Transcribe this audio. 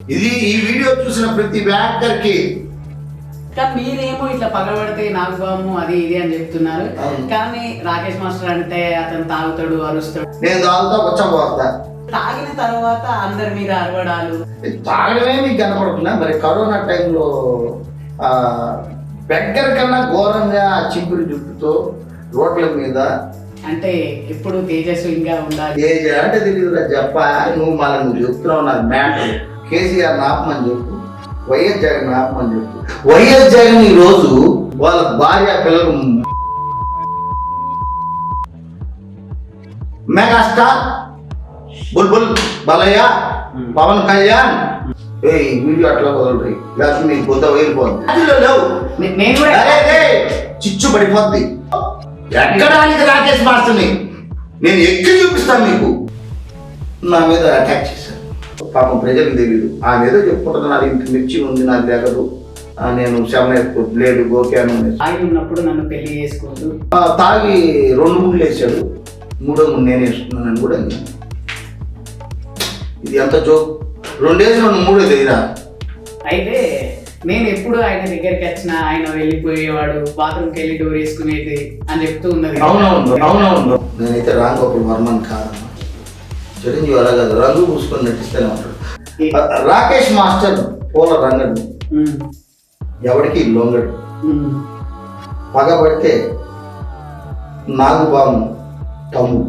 ఇది ఈ వీడియో చూసిన ప్రతి బ్యాంకర్కి కానీ మీరేమో ఇట్లా పగలబడితే నాగబాము అది ఇది అని చెప్తున్నారు. కానీ రాకేష్ మాస్టర్ అంటే అతను తాగుతాడు అరుస్తాడు. నేను తాగుతా వచ్చపోతా తాగిన తర్వాత అందరి మీద అరవడాలు. తాగడమే మీకు కనపడుతున్నా మరి కరోనా టైంలో ఆ, బెగ్గర కన్నా ఘోరంగా చింపురు జుట్టుతో రోడ్ల మీద అంటే ఎప్పుడు తేజస్విగా ఉండాలి. ఏ అంటే తెలియదురా చెప్ప నువ్వు మళ్ళీ నువ్వు చెప్తున్నావు నాకు మ్యాటర్. కేసీఆర్ ఆపమని చెప్పు వైఎస్ జగన్ ఆపమని చెప్పు. వైఎస్ జగన్ ఈ రోజు వాళ్ళ భార్య పిల్లలు మెగాస్టార్ బుల్బుల్ బలయ్య పవన్ కళ్యాణ్. ఏ వీడియో అట్లా వదలరు. లేకపోతే మీకు పోతే వెళ్ళిపోతుంది అదిలో లేవు. నేను చిచ్చు పడిపోద్ది. ఎక్కడానికి రాకేష్ మాస్టర్ని? నేను ఎక్కి చూపిస్తాను మీకు. నా మీద అటాక్ చేశారు. పాపం ప్రజలకు తెలియదు ఆమె ఏదో చెప్పుకుంటుంది నాది ఇంత మిర్చి ఉంది నాకు దగ్గర నేను శవన బ్లేడు గోకాను. తాగి ఉన్నప్పుడు నన్ను పెళ్ళి చేసుకోవద్దు. ఆ, తాగి రెండు ముళ్ళు వేసాడు మూడో ముళ్ళు నేను వేసుకున్నానని కూడా. ఇది ఎంత జోక్ రెండేసి రెండు మూడో తెలియదా అయితే నేను ఎప్పుడు ఆయన దగ్గరికి వచ్చినా ఆయన వెళ్ళిపోయేవాడు బాత్రూమ్కి వెళ్ళి డోర్ వేసుకునేది అని చెప్తూ ఉన్నది. అవునవును అవునవును. నేనైతే రామ్ గోపాల్ వర్మన్ కాదమ్మా చిరంజీవి అలా కాదు రంగు పూసుకొని నటిస్తూనే ఉంటాడు. రాకేష్ మాస్టర్ పూల రంగడు. ఉమ్, ఎవడికి లొంగడు. పగబడితే నాగుబాము తమ్ముడు